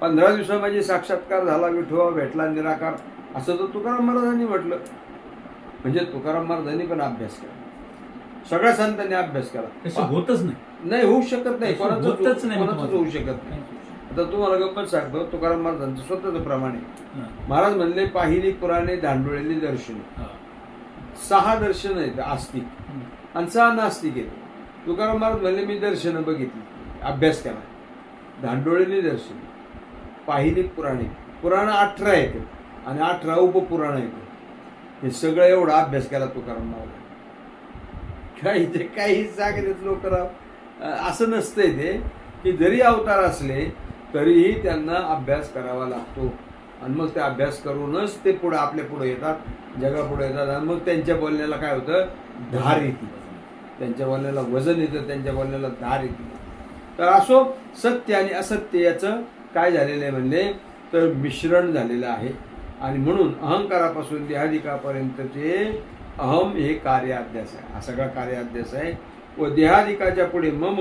पंधरा दिवसा माझी साक्षात्कार झाला विठोबा भेटला निराकार. असं तर तुकाराम महाराजांनी म्हटलं. म्हणजे तुकाराम महाराजांनी पण अभ्यास केला. सगळ्या संतांनी अभ्यास केला. होतच नाही. नाही होऊ शकत नाही. होतच नाही. होऊ शकत नाही. आता तुम्हाला गप्पत सांगतो तुकाराम महाराजांचं स्वतःच प्रमाणे हा, महाराज म्हणले पाहिली पुराणे दांडोळेली दर्शने. सहा दर्शन आहेत आस्तिक. आणि सहा नास्तिक आहेत. तुकाराम महाराज म्हणले मी दर्शनं बघितली. अभ्यास केला. दांडोळेली दर्शन. पाहिली पुराणे. पुराण अठरा आहेत आणि अठरा उपपुराण आहेत हे सगळं एवढा अभ्यास केला तुकाराम महाराज. काही ते काही जागेत लोक असं नसतंय ते की जरी अवतार असले तरीही त्यांना अभ्यास करावा लागतो. आणि मग ते अभ्यास करूनच ते पुढे आपल्या पुढे येतात जगापुढे येतात. आणि मग त्यांच्या बोलण्याला काय होतं? धार येते. त्यांच्या बोलण्याला वजन येतं त्यांच्या बोलण्याला धार येते. तर असो सत्य आणि असत्य याचं काय झालेलं आहे म्हणले तर मिश्रण झालेलं आहे. आणि म्हणून अहंकारापासून देहाधिकापर्यंतचे अहम हे कार्य अध्यास आहे. हा सगळा कार्य अध्यास आहे. व देहाधिकाच्या पुढे मम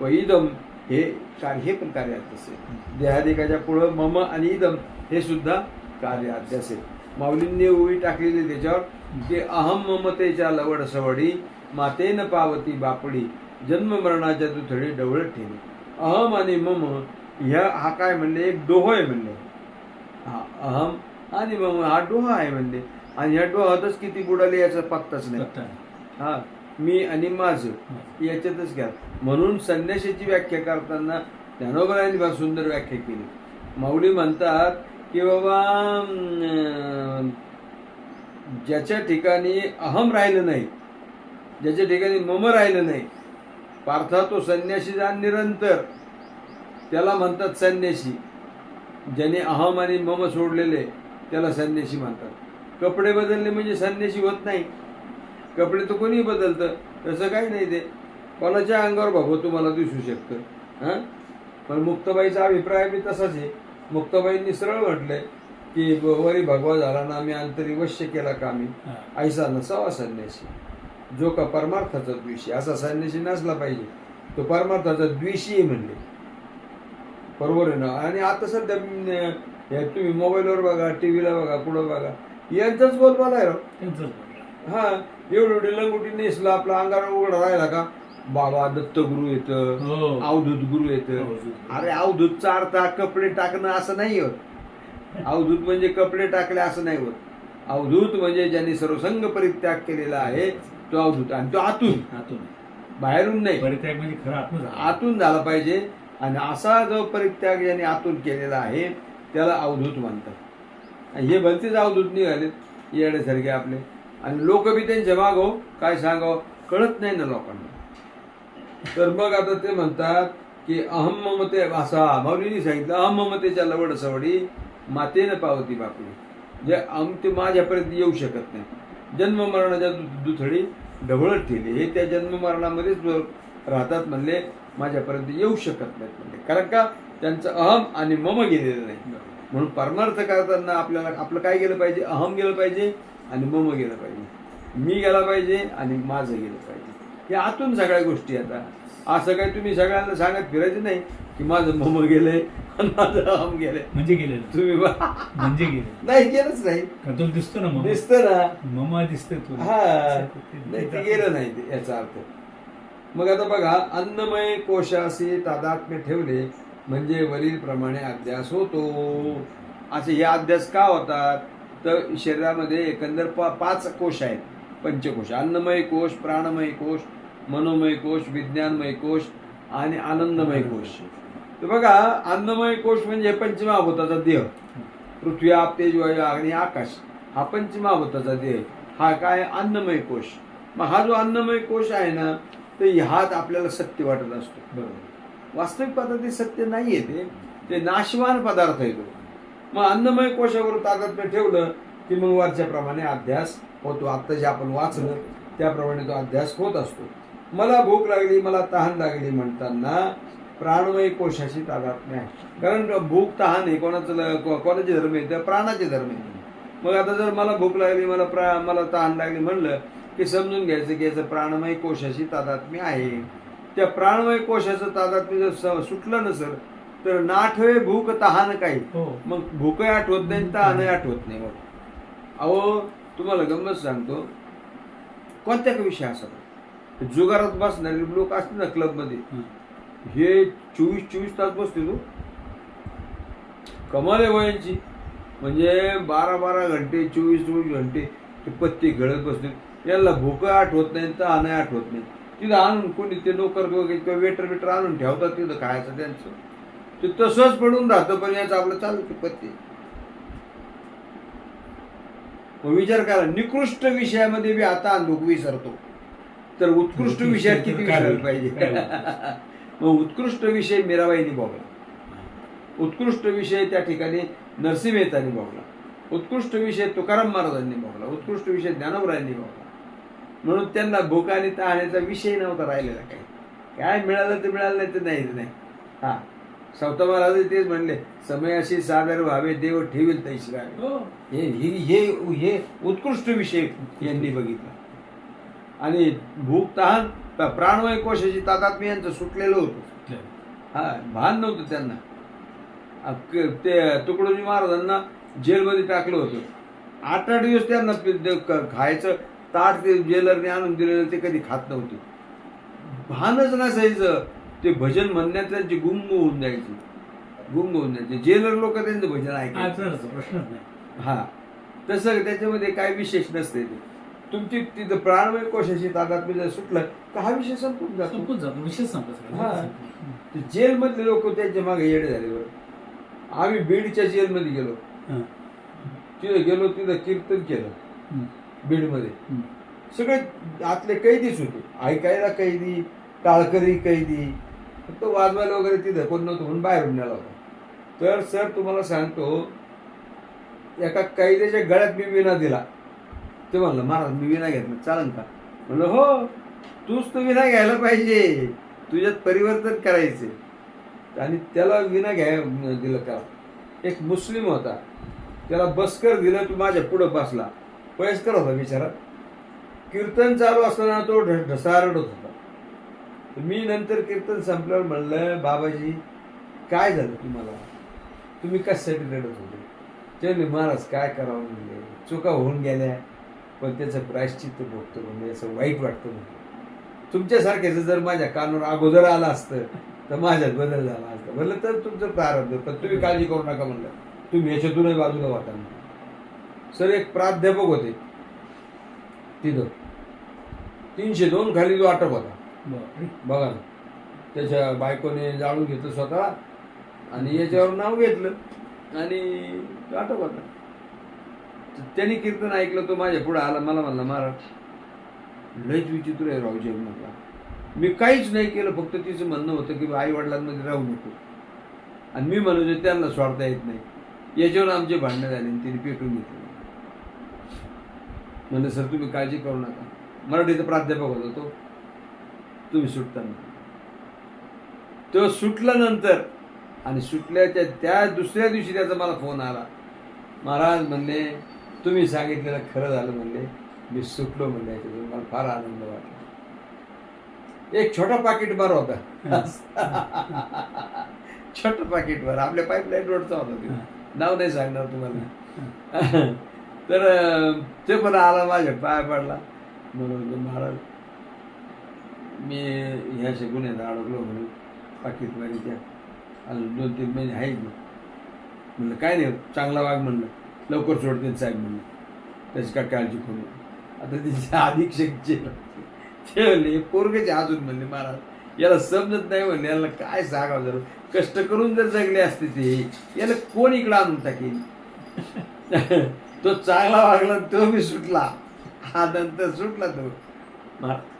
व इदम हे कार्य हे पण कार्याध्यास आहे. देहाधिकाच्या पुढे मम आणि इदम हे सुद्धा कार्याध्यास आहे. माऊलींनी उभी टाकलेली त्याच्यावर की अहम ममतेच्या लवड सवडी मातेन पावती बापडी जन्ममरणाच्या दुथडी डवळत ठेवी. अहम आणि मम ह्या हा काय म्हणले? एक डोह आहे म्हणले. हा अहम आणि मम हा डोहा आहे म्हणले. आणि ह्या डोहातच किती बुडाले याचा पत्ताच नाही. हा मी आणि माझं याच्यातच घ्या. म्हणून संन्यासाची व्याख्या करताना ज्ञानोबरायांनी फार सुंदर व्याख्या केली. माऊली म्हणतात की बाबा ज्याच्या ठिकाणी अहम राहिलं नाही ज्याच्या ठिकाणी मम राहिलं नाही पार्था तो संन्यासी जा निरंतर. त्याला म्हणतात संन्यासी. ज्याने अहम आणि मम सोडलेले त्याला संन्यासी म्हणतात. कपडे बदलले म्हणजे संन्यासी होत नाही. कपडे तर कोणी बदलतं तसं काही नाही ते. कोणाच्या अंगावर भागवत तुम्हाला दिसू शकतं हां? पण मुक्ताबाईचा अभिप्राय बी तसाच आहे. मुक्ताबाईंनी सरळ म्हटलंय की वरी भगवा झाला ना आम्ही अंतरी वश्य केला का आम्ही हा. ऐसा नसावा संन्यासी. जो का परमार्थाचा द्वेषी असा संन्यासी नसला पाहिजे. तो परमार्थाचा द्वेषी म्हणले. बरोबर आहे ना? आणि आता सध्या हे तुम्ही मोबाईलवर बघा टीव्हीला बघा कुठं बघा. यांचाच बोलबाला आहे राव. हा. एवढी एवढी लंगोटी नेसला आपला अंगावर उघडा राहिला का? बाबा दत्तगुरु येतं. हो. अवधूत गुरु येतं. अवधूत. अरे अवधूतचा अर्थ हा कपडे टाकणं असं नाही होत. अवधूत म्हणजे कपडे टाकले असं नाही होत. अवधूत म्हणजे ज्यांनी सर्वसंग परित्याग केलेला आहे तो अवधूत. आणि तो आतून. आतून. बाहेरून नाही. परित्याग म्हणजे खरं. आतून झाला पाहिजे. आणि असा जो परित्याग याने आतून केलेला आहे त्याला अवधूत म्हणतात. हे भलतेच अवधूत निघालेत येण्यासारखे आपले. आणि लोक बी त्यांच्या मागो हो, काय सांगावं? कळत नाही ना लोकांना. तर मग आता ते म्हणतात की अहम ममते असा माऊलीने सांगितलं अहम ममतेच्या लवड सवडी मातेनं पावती बापली. जे अम ते माझ्यापर्यंत येऊ शकत नाही. जन्म मरणाच्या दु- दुथडी ढवळत ठेवली. हे त्या जन्म मरणामध्येच राहतात म्हणले माझ्यापर्यंत येऊ शकत नाहीत म्हणले कारण का? त्यांचं अहम आणि मम गेलेलं नाही. म्हणून परमार्थ करताना आपल्याला आपलं काय गेलं पाहिजे? अहम गेलं पाहिजे आणि मम गेलं पाहिजे. मी गेला पाहिजे आणि माझं गेलं पाहिजे. हे आतून सगळ्या गोष्टी आता असं काही तुम्ही सगळ्यांना सांगत फिरायचं नाही की माझं मम गेलंय माझं अहम गेलंय. म्हणजे गेलेलं. तुम्ही म्हणजे गेलेलं. नाही गेलंच नाही. दिसतो ना दिसतं ना. ममा दिसतोय तुला. हा. नाही ते गेलं नाही याचा अर्थ. मग आता बघा अन्नमय कोशाशी तादात्म्य ठेवले म्हणजे वरील प्रमाणे अध्यास होतो. असे हे अध्यास का होतात? तर शरीरामध्ये एकंदर पा पाच कोश आहेत. पंचकोश. अन्नमय कोश प्राणमय कोश मनोमय कोश विज्ञानमय कोश आणि आनंदमय कोश. तर बघा अन्नमय कोश म्हणजे पंचमहाभूताचा देह. पृथ्वी आप तेज वायू अग्नी आकाश. हा पंचमहाभूताचा देह. हा काय? अन्नमय कोश. मग हा जो अन्नमय कोश आहे ना तर ह्यात आपल्याला सत्य वाटत असतो. बरोबर. वास्तविक पद्धती सत्य नाहीये ते. ते नाशवान पदार्थ आहे तो. मग अन्नमय कोशावर ताकद ठेवलं की मग वरच्या प्रमाणे अध्यास होतो. आता जे आपण वाचलं त्याप्रमाणे तो अध्यास होत असतो. मला भूक लागली मला तहान लागली म्हणताना प्राणमय कोशाशी तादात्म्य आहे कारण भूक तहान आहे कोणाचं कोणाचे धर्म आहे? तर प्राणाचे धर्म आहे. मग आता जर मला भूक लागली मला प्रा मला तहान लागली म्हणलं की समजून घ्यायचं की याचं प्राणमय कोशाशी तादात्म्य आहे. त्या प्राणमय कोशाचं तादात्म्य जर सुटलं नसेल तर ना आठवे भूक तहान काही. हो. मग भूकही आठवत नाही तहानही आठवत नाही मग अहो तुम्हाला गंमत सांगतो. कोणत्या विषय असतात जुगारात बसणारे लोक असतील ना क्लबमध्ये. हं. हे चोवीस चोवीस तास बसते तो कमाल आहे वयांची म्हणजे बारा बारा घंटे चोवीस चोवीस घंटे ते पत्ते गळत बसते याला भूक आठवत नाही तर नाही आठवत नाही तिथं आणून कोणी ते नोकर किंवा वेटर वेटर आणून ठेवतात तिथं खायचं त्यांचं. ते तसंच पडून राहतं पण याचं आपलं चालू ते पत्ते मग विचार करा निकृष्ट विषयामध्ये बी आता लोक विसरतो. तर उत्कृष्ट विषयात किती विसरायला पाहिजे? मग उत्कृष्ट विषय मीराबाईंनी भोगला उत्कृष्ट विषय त्या ठिकाणी नरसिंह मेहतांनी भोगला उत्कृष्ट विषय तुकाराम महाराजांनी भोगला उत्कृष्ट विषय ज्ञानोबरायांनी भोगला म्हणून त्यांना भूक आणि तहाण्याचा विषय नव्हता राहिलेला काही. काय मिळालं ते मिळालं नाही तर नाही नाही. हा. सवता महाराज तेच म्हणले समयाशी सादर व्हावे देव ठेवील तैशी राहावे. हो. हे हे- हे हे उत्कृष्ट विषय यांनी बघितला. आणि भूक तहान प्राणवायू कोशाची तातात्म्य यांचं सुटलेलं होतं. हा भान नव्हतं त्यांना. ते तुकडोजी महाराजांना जेलमध्ये टाकलं होतं. आठ आठ दिवस त्यांना ते- ते खायचं ताट ते जेलरने आणून दिलेलं ते कधी खात नव्हते. भानच नसायचं. ते भजन म्हणण्यात त्यांची गुंग होऊन जायची. गुंग होऊन जायचे. जेलर लोक त्यांचं भजन ऐकायचे. नाही. हा. तसं त्याच्यामध्ये काय विशेष नसते ते. तुमची तिथं प्राणमय कोशाची तादात्म्य जर सुटलं तर हा विषय संपून जातो? संपून जातो. विषय संपत हा. ते जेलमधले लोक त्यांच्या मागे येडे झाले बरं. आम्ही बीडच्या जेलमध्ये गेलो. तिथं गेलो तिथं कीर्तन केलं. बीडमध्ये. सगळे आतले कैदीच होते. ऐकायला कैदी टाळकरी कैदी. फक्त वाजवायला वगैरे तिथं कोण नव्हतं म्हणून बाहेरून नेला होता. तर सर तुम्हाला सांगतो एका कैद्याच्या गळ्यात मी विना दिला. ते म्हणलं महाराज मी विना घेतलं चालन का? म्हणलं हो तूच तो विना घ्यायला पाहिजे. तुझ्यात परिवर्तन करायचे आणि त्याला विना घ्याय दिलं का एक मुस्लिम होता. त्याला बसकर दिलं तू माझ्या पुढं बसला. वयस्कर होता बिचारा. कीर्तन चालू असताना तो ढ- ढसारडत होता. मी नंतर कीर्तन संपल्यावर म्हणलं बाबाजी काय झालं तुम्हाला? तुम्ही कशासाठी रडत होते? ते महाराज काय करावं म्हणले? चुका होऊन गेल्या पण त्याचं प्रायश्चित्त बघतो म्हणजे असं वाईट वाटतं म्हणजे तुमच्यासारख्याचं जर माझ्या कानावर अगोदर आलं असतं तर माझ्यात बदल झाला असता. म्हणलं तर तुमचं प्रारब्ध पण तुम्ही काळजी करू नका म्हणलं. तुम्ही याच्यातूनही बाजूला वाटा सर एक प्राध्यापक होते. तिथं. तीनशे दोन खाली जो अटक होता. बघा ना. त्याच्या बायकोने जाळून घेतलं स्वतः आणि याच्यावर नाव घेतलं आणि तो अटक होता. त्यांनी कीर्तन ऐकलं तो माझ्या पुढे आला. मला म्हणला महाराज लयच विचित्र आहे राहू म्हटला मी काहीच नाही केलं फक्त तिचं म्हणणं होतं की आई वडिलांमध्ये राहू नको. आणि मी म्हणतो त्यांना सोडता येत नाही. याच्यावर आमचे भांडणं झाले आणि तिने पेटून घेतलं. म्हणलं सर तुम्ही काळजी करू नका. मराठीचा प्राध्यापक होता तो. तुम्ही सुटताना. तो सुटल्यानंतर आणि सुटल्याच्या त्या दुसऱ्या दिवशी त्याचा मला फोन आला. महाराज म्हणले तुम्ही सांगितलेलं खरं झालं म्हणले मी सुटलो म्हणले मला फार आनंद वाटला. एक छोटा पाकिट बार होता. छोटं पाकिट बार. आपल्या पाईपलाईन रोडचा होता नाव नाही सांगणार तुम्हाला. तर ते पण आला माझ्या पाया पडला. म्हणून महाराज मी ह्याच्या गुन्ह्यात अडकलो म्हणून पाकिस्तानीच्या त्या अजून दोन तीन महिने आहेत म्हणलं काय नाही चांगला वाघ म्हणलं लवकर सोडते साहेब म्हणलं. त्याची काय काळजी करू आता तिचे अधीक्षक जे ते म्हणले पोरगेचे अजून म्हणले महाराज याला समजत नाही म्हणले याला काय सांगावं जर. कष्ट करून जर जगले असते ते याला कोण इकडं आणून टाकेल? तो चांगला वागला तो मी सुटला. हा नंतर सुटला तो.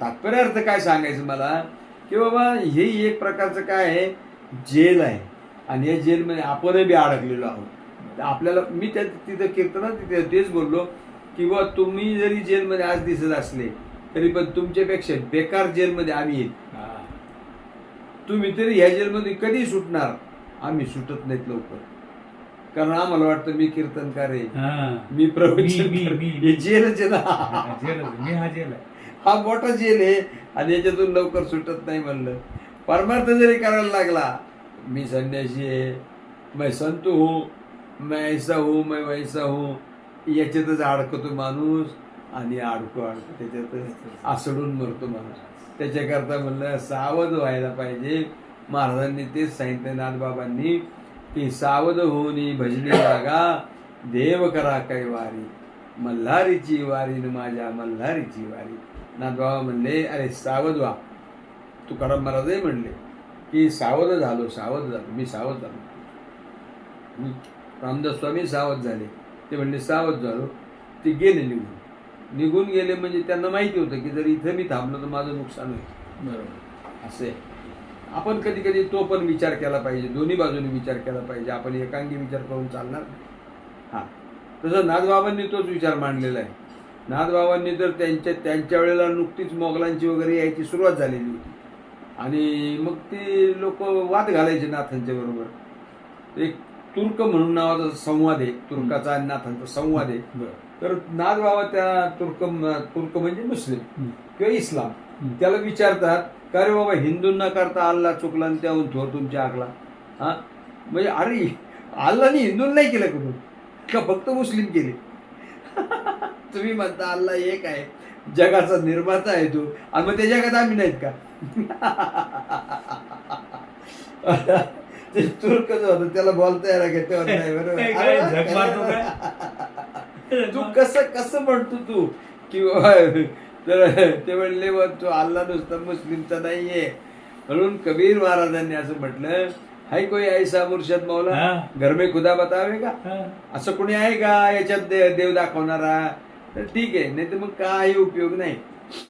तात्पर्य अर्थ काय सांगायचं मला? की बाबा हे एक प्रकारचं काय आहे? जेल आहे. आणि या जेलमध्ये आपणही बी अडकलेलो आहोत. आपल्याला मी त्या तिथं कीर्तनात तिथे तेच बोललो की बा तुम्ही जरी जेलमध्ये आज दिसत असले तरी पण तुमच्यापेक्षा बेकार जेलमध्ये आम्ही हा. तुम्ही तरी ह्या जेलमध्ये कधी सुटणार. आम्ही सुटत नाहीत लवकर. कारण आम्हाला वाटतं मी कीर्तनकार आहे. मी प्रवचन. हे जेलच आहे ना. मी हा जेल हा मोठा जेल आहे आणि याच्यातून लवकर सुटत नाही म्हणलं. परमार्थ जरी करायला लागला मी संन्यासी आहे. मैं संत हूँ मैं ऐसा हूँ मैं वैसा हूँ. याच्यातच अडकतो माणूस आणि अडकू अडकू. त्याच्यात आसडून मरतो माणूस. त्याच्याकरता म्हणलं सावध व्हायला पाहिजे. महाराजांनी तेच सांगितलं नाथबाबांनी की सावध होऊन भजनी लागा देव करा काही वारी मल्हारीची वारी न माझ्या मल्हारीची वारी नाथबाबा म्हणले अरे सावध व्हा तुकाराम महाराजही म्हणले की सावध झालो सावध झालो मी सावध झालो. रामदास स्वामी सावध झाले ते म्हणले सावध झालो ते गेले निघून निघून गेले म्हणजे त्यांना माहिती होतं की जर इथं मी थांबलो तर माझं नुकसान होईल बरोबर असे आपण कधी कधी तो पण विचार केला पाहिजे. दोन्ही बाजूने विचार केला पाहिजे. आपण एकांगी विचार करून चालणार? नाही. हा. तसं नाथबाबांनी तोच विचार मांडलेला आहे. नाथबाबांनी तर त्यांच्या त्यांच्या वेळेला नुकतीच मोगलांची वगैरे यायची सुरुवात झालेली होती. आणि मग ते लोक वाद घालायचे नाथांच्या बरोबर. एक तुर्क म्हणून नावाचा संवाद आहे. तुर्काचा आणि नाथांचा संवाद आहे. तर नाथबाबा त्या तुर्क तुर्क म्हणजे मुस्लिम. किंवा इस्लाम. त्याला विचारतात का रे बाबा हिंदूंना करता अल्ला चुकला आणि त्याहून थोर तुमच्या आकला हा? म्हणजे अरे अल्लाने हिंदूंना नाही केलं करून का फक्त मुस्लिम केले? तुम्ही म्हणता अल्ला एक आहे. जगाचा निर्माता आहे तो. आणि मग त्या जगात आम्ही नाहीत का? ते तुर्कच होतं. त्याला बोलता यायला नाही झक मारतो बरोबर तू कसं कसं म्हणतो तू? की तर ते म्हणले बा तू अल्ला नुसता मुस्लिमचा नाहीये म्हणून कबीर महाराजांनी असं म्हटलं हाय कोई ऐसा मुर्शद मौला हा. घर में खुदा बतावे का हा. असं कोणी आहे का याच्यात देव दाखवणारा तर ठीक आहे नाही तर मग काही उपयोग नाही